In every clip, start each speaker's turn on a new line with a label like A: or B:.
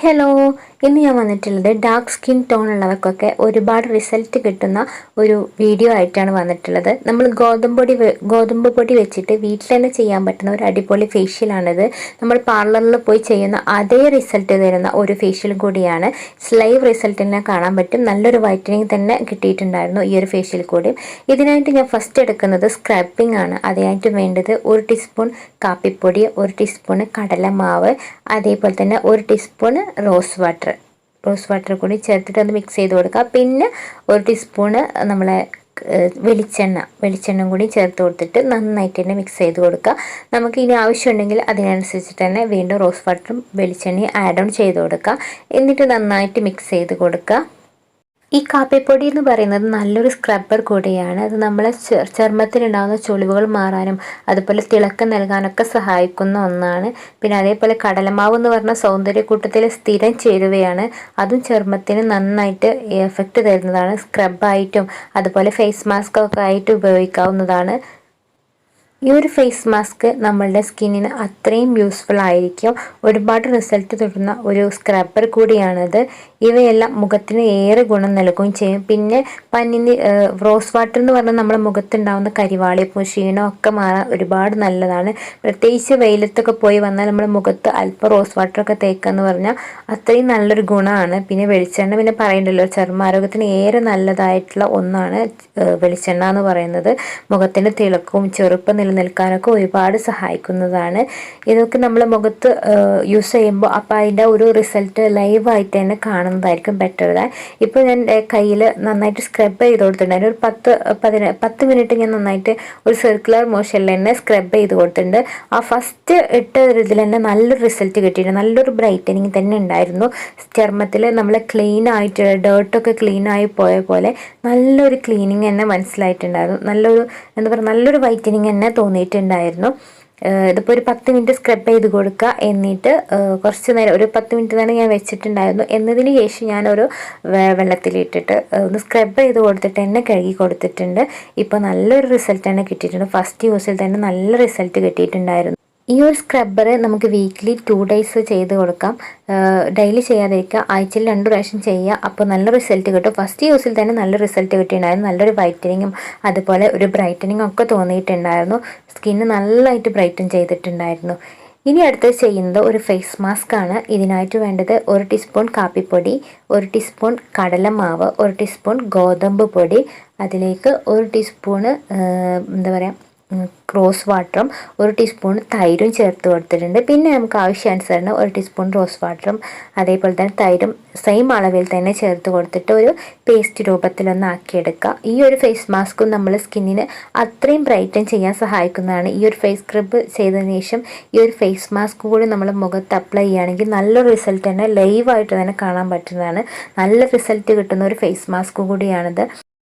A: Hello. ഇന്ന് ഞാൻ വന്നിട്ടുള്ളത് ഡാർക്ക് സ്കിൻ ടോൺ ഉള്ളവർക്കൊക്കെ ഒരുപാട് റിസൾട്ട് കിട്ടുന്ന ഒരു വീഡിയോ ആയിട്ടാണ് വന്നിട്ടുള്ളത്. നമ്മൾ ഗോതമ്പ് പൊടി ഗോതമ്പ് പൊടി വെച്ചിട്ട് വീട്ടിൽ തന്നെ ചെയ്യാൻ പറ്റുന്ന ഒരു അടിപൊളി ഫേഷ്യലാണിത് നമ്മൾ പാർലറിൽ പോയി ചെയ്യുന്ന അതേ റിസൾട്ട് തരുന്ന ഒരു ഫേഷ്യലും കൂടിയാണ്. സ്ലൈവ് റിസൾട്ടിനെ കാണാൻ പറ്റും. നല്ലൊരു വൈറ്റനിങ് തന്നെ കിട്ടിയിട്ടുണ്ടായിരുന്നു ഈ ഒരു ഫേഷ്യൽ കൂടി. ഇതിനായിട്ട് ഞാൻ ഫസ്റ്റ് എടുക്കുന്നത് സ്ക്രബിംഗ് ആണ്. അതിനായിട്ട് വേണ്ടത് ഒരു ടീസ്പൂൺ കാപ്പിപ്പൊടി ഒരു ടീസ്പൂൺ കടലമാവ് അതേപോലെ തന്നെ ഒരു teaspoon rose water rose water കൂടി ചേർത്തിട്ട് ഒന്ന് മിക്സ് ചെയ്ത് കൊടുക്കുക പിന്നെ ഒരു ടീസ്പൂണ് നമ്മളെ വെളിച്ചെണ്ണ വെളിച്ചെണ്ണ കൂടി ചേർത്ത് കൊടുത്തിട്ട് നന്നായിട്ട് തന്നെ മിക്സ് ചെയ്ത് കൊടുക്കുക നമുക്ക് ഇനി ആവശ്യമുണ്ടെങ്കിൽ അതിനനുസരിച്ചിട്ട് തന്നെ വീണ്ടും റോസ് വാട്ടറും വെളിച്ചെണ്ണയും ആഡ് ഓൺ ചെയ്ത് കൊടുക്കുക എന്നിട്ട് നന്നായിട്ട് മിക്സ് ചെയ്ത് കൊടുക്കുക ഈ കാപ്പിപ്പൊടി എന്ന് പറയുന്നത് നല്ലൊരു സ്ക്രബ്ബർ കൂടിയാണ്. അത് നമ്മളെ ചർമ്മത്തിനുണ്ടാകുന്ന ചുളിവുകൾ മാറാനും അതുപോലെ തിളക്കം നൽകാനൊക്കെ സഹായിക്കുന്ന ഒന്നാണ്. പിന്നെ അതേപോലെ കടലമാവ് എന്ന് പറഞ്ഞ സൗന്ദര്യക്കൂട്ടത്തിൽ സ്ഥിരം ചേരുവയാണ് അതും ചർമ്മത്തിന് നന്നായിട്ട് എഫക്റ്റ് തരുന്നതാണ്. സ്ക്രബായിട്ടും അതുപോലെ ഫേസ് മാസ്ക് ഒക്കെ ആയിട്ട് ഉപയോഗിക്കാവുന്നതാണ്. ഈ ഒരു ഫേസ് മാസ്ക് നമ്മളുടെ സ്കിന്നിന് അത്രയും യൂസ്ഫുൾ ആയിരിക്കും. ഒരുപാട് റിസൾട്ട് തരുന്ന ഒരു സ്ക്രബ്ബർ കൂടിയാണത്. ഇവയെല്ലാം മുഖത്തിന് ഏറെ ഗുണം നൽകുകയും ചെയ്യും. പിന്നെ പന്നിന് റോസ് വാട്ടർ എന്ന് പറഞ്ഞാൽ നമ്മുടെ മുഖത്തുണ്ടാവുന്ന കരിവാളിപ്പും ക്ഷീണം ഒക്കെ മാറാൻ ഒരുപാട് നല്ലതാണ്. പ്രത്യേകിച്ച് വെയിലത്തൊക്കെ പോയി വന്നാൽ നമ്മുടെ മുഖത്ത് അല്പം റോസ് വാട്ടറൊക്കെ തേക്കുക എന്ന് പറഞ്ഞാൽ അത്രയും നല്ലൊരു ഗുണമാണ്. പിന്നെ വെളിച്ചെണ്ണ പിന്നെ പറയണ്ടല്ലോ ചർമ്മാരോഗ്യത്തിന് ഏറെ നല്ലതായിട്ടുള്ള ഒന്നാണ് വെളിച്ചെണ്ണ എന്ന് പറയുന്നത്. മുഖത്തിന്റെ തിളക്കവും ചെറുപ്പം നിലനിൽക്കാനൊക്കെ ഒരുപാട് സഹായിക്കുന്നതാണ്. ഇതൊക്കെ നമ്മൾ മുഖത്ത് യൂസ് ചെയ്യുമ്പോൾ അപ്പോൾ അതിന്റെ ഒരു റിസൾട്ട് ലൈവായിട്ട് തന്നെ കാണുന്നതായിരിക്കും ബെറ്റർ ദാൻ ഇപ്പോൾ ഞാൻ കയ്യിൽ നന്നായിട്ട് സ്ക്രബ് ചെയ്ത് അതിന് ഒരു പത്ത് പതിന പത്ത് മിനിറ്റ് ഞാൻ നന്നായിട്ട് ഒരു സർക്കുലർ മോഷനിൽ തന്നെ സ്ക്രബ് ചെയ്ത് കൊടുത്തിട്ടുണ്ട്. ആ ഫസ്റ്റ് ഇട്ട ഒരിതിൽ തന്നെ നല്ലൊരു റിസൾട്ട് കിട്ടിയിട്ടുണ്ട്. നല്ലൊരു ബ്രൈറ്റനിങ് തന്നെ ഉണ്ടായിരുന്നു. ചർമ്മത്തിൽ നമ്മൾ ക്ലീൻ ആയിട്ട് ഡേർട്ടൊക്കെ ക്ലീൻ ആയി പോയ പോലെ നല്ലൊരു ക്ലീനിങ് തന്നെ മനസ്സിലായിട്ടുണ്ടായിരുന്നു. നല്ലൊരു എന്താ പറയുക നല്ലൊരു വൈറ്റനിങ് തന്നെ തോന്നിയിട്ടുണ്ടായിരുന്നു. ഇതിപ്പോൾ ഒരു പത്ത് മിനിറ്റ് സ്ക്രബ് ചെയ്ത് കൊടുക്കുക എന്നിട്ട് കുറച്ച് നേരം ഒരു പത്ത് മിനിറ്റ് നേരം ഞാൻ വെച്ചിട്ടുണ്ടായിരുന്നു. എന്നതിന് ശേഷം ഞാനൊരു വെള്ളത്തിലിട്ടിട്ട് ഒന്ന് സ്ക്രബ് ചെയ്ത് കൊടുത്തിട്ട് തന്നെ കഴുകി കൊടുത്തിട്ടുണ്ട്. ഇപ്പോൾ നല്ലൊരു റിസൾട്ട് തന്നെ കിട്ടിയിട്ടുണ്ട്. ഫസ്റ്റ് യൂസിൽ തന്നെ നല്ല റിസൾട്ട് കിട്ടിയിട്ടുണ്ടായിരുന്നു. ഈ ഒരു സ്ക്രബ്ബർ നമുക്ക് വീക്ക്ലി ടു ഡേയ്സ് ചെയ്ത് കൊടുക്കാം. ഡെയിലി ചെയ്യാതിരിക്കുക. ആഴ്ചയിൽ രണ്ട് പ്രാവശ്യം ചെയ്യുക. അപ്പോൾ നല്ല റിസൾട്ട് കിട്ടും. ഫസ്റ്റ് യൂസിൽ തന്നെ നല്ല റിസൾട്ട് കിട്ടിയിട്ടുണ്ടായിരുന്നു. നല്ലൊരു വൈറ്റനിങ്ങും അതുപോലെ ഒരു ബ്രൈറ്റനിങ്ങും ഒക്കെ തോന്നിയിട്ടുണ്ടായിരുന്നു. സ്കിന്ന് നല്ലതായിട്ട് ബ്രൈറ്റൻ ചെയ്തിട്ടുണ്ടായിരുന്നു. ഇനി അടുത്ത് ചെയ്യുന്നത് ഒരു ഫേസ് മാസ്ക് ആണ്. ഇതിനായിട്ട് വേണ്ടത് ഒരു ടീസ്പൂൺ കാപ്പിപ്പൊടി ഒരു ടീസ്പൂൺ കടലമാവ് ഒരു ടീസ്പൂൺ ഗോതമ്പ് പൊടി അതിലേക്ക് ഒരു ടീസ്പൂണ് എന്താ പറയുക റോസ് വാട്ടറും ഒരു ടീസ്പൂൺ തൈരും ചേർത്ത് കൊടുത്തിട്ടുണ്ട്. പിന്നെ നമുക്ക് ആവശ്യാനുസരണം ഒരു ടീസ്പൂൺ റോസ് വാട്ടറും അതേപോലെ തന്നെ തൈരും സെയിം അളവിൽ തന്നെ ചേർത്ത് കൊടുത്തിട്ട് ഒരു പേസ്റ്റ് രൂപത്തിലൊന്ന് ആക്കിയെടുക്കുക. ഈ ഒരു ഫേസ് മാസ്കും നമ്മൾ സ്കിന്നിന് അത്രയും ബ്രൈറ്റൻ ചെയ്യാൻ സഹായിക്കുന്നതാണ്. ഈ ഒരു ഫേസ് സ്ക്രബ് ചെയ്തതിന് ശേഷം ഈ ഒരു ഫേസ് മാസ്ക് കൂടി നമ്മൾ മുഖത്ത് അപ്ലൈ ചെയ്യുകയാണെങ്കിൽ നല്ലൊരു റിസൾട്ട് തന്നെ ലൈവായിട്ട് തന്നെ കാണാൻ പറ്റുന്നതാണ്. നല്ല റിസൾട്ട് കിട്ടുന്ന ഒരു ഫേസ് മാസ്ക് കൂടിയാണിത്.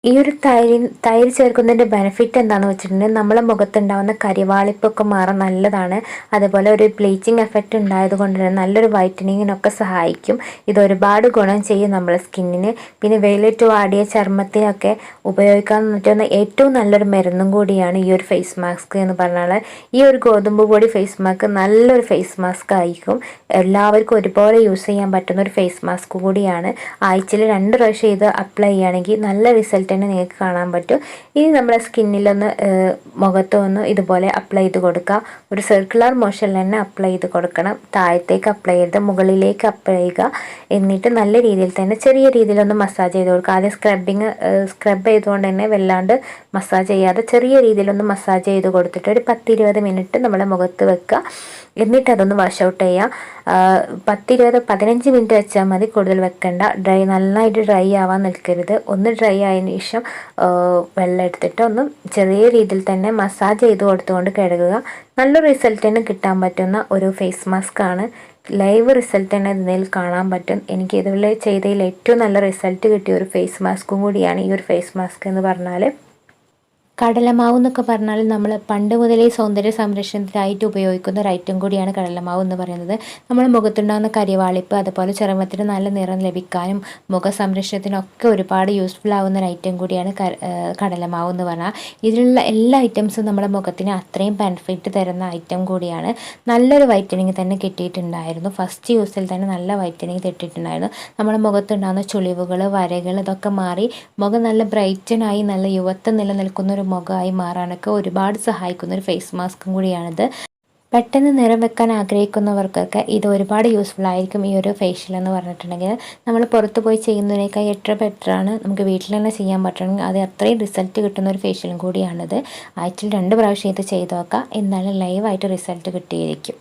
A: ഈ ഒരു തൈര് തൈര് ചേർക്കുന്നതിന്റെ ബെനിഫിറ്റ് എന്താണെന്ന് വെച്ചിട്ടുണ്ടെങ്കിൽ നമ്മളെ മുഖത്തുണ്ടാകുന്ന കരിവാളിപ്പൊക്കെ മാറാൻ നല്ലതാണ്. അതുപോലെ ഒരു ബ്ലീച്ചിങ് എഫക്റ്റ് ഉണ്ടായത് കൊണ്ട് തന്നെ നല്ലൊരു വൈറ്റനിങ്ങിനൊക്കെ സഹായിക്കും. ഇത് ഒരുപാട് ഗുണം ചെയ്യും നമ്മളെ സ്കിന്നിന് പിന്നെ വെയിലിട്ട് വാടിയ ചർമ്മത്തിനൊക്കെ ഉപയോഗിക്കാൻ പറ്റുന്ന ഏറ്റവും നല്ലൊരു മരുന്നും കൂടിയാണ് ഈ ഒരു ഫേസ് മാസ്ക് എന്ന് പറഞ്ഞാൽ ഈ ഒരു ഗോതമ്പ് പൊടി ഫേസ് മാസ്ക് നല്ലൊരു ഫേസ് മാസ്ക് ആയിരിക്കും. എല്ലാവർക്കും ഒരുപോലെ യൂസ് ചെയ്യാൻ പറ്റുന്ന ഒരു ഫേസ് മാസ്ക് കൂടിയാണ്. ആഴ്ചയിൽ രണ്ട് പ്രാവശ്യം ഇത് അപ്ലൈ ചെയ്യുകയാണെങ്കിൽ നല്ല റിസൾട്ട് തന്നെ നിങ്ങൾക്ക് കാണാൻ പറ്റും. ഇനി നമ്മുടെ സ്കിന്നിലൊന്ന് മുഖത്തോ ഒന്ന് ഇതുപോലെ അപ്ലൈ ചെയ്ത് കൊടുക്കുക ഒരു സർക്കുലർ മോഷനിൽ തന്നെ അപ്ലൈ ചെയ്ത് കൊടുക്കണം. താഴത്തേക്ക് അപ്ലൈ ചെയ്ത് മുകളിലേക്ക് അപ്ലൈ ചെയ്യുക. എന്നിട്ട് നല്ല രീതിയിൽ തന്നെ ചെറിയ രീതിയിലൊന്ന് മസാജ് ചെയ്ത് കൊടുക്കുക. ആദ്യം സ്ക്രബിങ് സ്ക്രബ് ചെയ്തുകൊണ്ട് തന്നെ വല്ലാണ്ട് മസാജ് ചെയ്യാതെ ചെറിയ രീതിയിലൊന്ന് മസാജ് ചെയ്ത് കൊടുത്തിട്ട് ഒരു പത്തിരുപത് മിനിറ്റ് നമ്മുടെ മുഖത്ത് വെക്കുക. എന്നിട്ട് അതൊന്ന് വാഷ് ഔട്ട് ചെയ്യുക. പത്തിരുപത് പതിനഞ്ച് മിനിറ്റ് വെച്ചാൽ മതി കൂടുതൽ വെക്കണ്ട. ഡ്രൈ നന്നായിട്ട് ഡ്രൈ ആവാൻ നിൽക്കരുത്. ഒന്ന് ഡ്രൈ ആയതിനു ശേഷം വെള്ളം എടുത്തിട്ട് ഒന്ന് ചെറിയ രീതിയിൽ തന്നെ മസാജ് ചെയ്ത് കൊടുത്തുകൊണ്ട് കഴുകുക. നല്ല റിസൾട്ട് തന്നെ കിട്ടാൻ പറ്റുന്ന ഒരു ഫേസ് മാസ്ക് ആണ്. ലൈവ് റിസൾട്ട് തന്നെ ഇതിൽ കാണാൻ പറ്റും. എനിക്ക് ഇതുപോലെ ചെയ്തതിൽ ഏറ്റവും നല്ല റിസൾട്ട് കിട്ടിയ ഒരു ഫേസ് മാസ്കും കൂടിയാണ് ഈ ഒരു ഫേസ് മാസ്ക് എന്ന് പറഞ്ഞാൽ കടലമാവ് എന്നൊക്കെ പറഞ്ഞാൽ നമ്മൾ പണ്ട് മുതലേ സൗന്ദര്യ സംരക്ഷണത്തിനായിട്ട് ഉപയോഗിക്കുന്ന ഒരു ഐറ്റം കൂടിയാണ് കടലമാവ് എന്ന് പറയുന്നത്. നമ്മൾ മുഖത്തുണ്ടാകുന്ന കരിവാളിപ്പ് അതുപോലെ ചർമ്മത്തിന് നല്ല നിറം ലഭിക്കാനും മുഖ സംരക്ഷണത്തിനൊക്കെ ഒരുപാട് യൂസ്ഫുൾ ആവുന്ന ഒരു ഐറ്റം കൂടിയാണ് കടലമാവ് എന്ന് പറഞ്ഞാൽ. ഇതിലുള്ള എല്ലാ ഐറ്റംസും നമ്മുടെ മുഖത്തിന് അത്രയും ബെനിഫിറ്റ് തരുന്ന ഐറ്റം കൂടിയാണ്. നല്ലൊരു വൈറ്റനിങ് തന്നെ കിട്ടിയിട്ടുണ്ടായിരുന്നു. ഫസ്റ്റ് യൂസിൽ തന്നെ നല്ല വൈറ്റനിങ് കിട്ടിയിട്ടുണ്ടായിരുന്നു. നമ്മുടെ മുഖത്തുണ്ടാകുന്ന ചുളിവുകൾ വരകൾ ഇതൊക്കെ മാറി മുഖം നല്ല ബ്രൈറ്റനായി നല്ല യുവത്വം നിലനിൽക്കുന്ന ഒരു മുഖമായി മാറാനൊക്കെ ഒരുപാട് സഹായിക്കുന്ന ഒരു ഫേസ് മാസ്കും കൂടിയാണിത്. പെട്ടെന്ന് നിറം വെക്കാൻ ആഗ്രഹിക്കുന്നവർക്കൊക്കെ ഇത് ഒരുപാട് യൂസ്ഫുൾ ആയിരിക്കും ഈ ഒരു ഫേഷ്യൽ എന്ന് പറഞ്ഞിട്ടുണ്ടെങ്കിൽ. നമ്മൾ പുറത്ത് പോയി ചെയ്യുന്നതിനേക്കാൾ എത്ര ബെറ്ററാണ് നമുക്ക് വീട്ടിൽ തന്നെ ചെയ്യാൻ പറ്റണമെങ്കിൽ അത് അത്രയും റിസൾട്ട് കിട്ടുന്ന ഒരു ഫേഷ്യലും കൂടിയാണിത്. ആഴ്ചയിൽ രണ്ട് പ്രാവശ്യം ഇത് ചെയ്ത് നോക്കാം എന്നാലും ലൈവായിട്ട് റിസൾട്ട് കിട്ടിയിരിക്കും.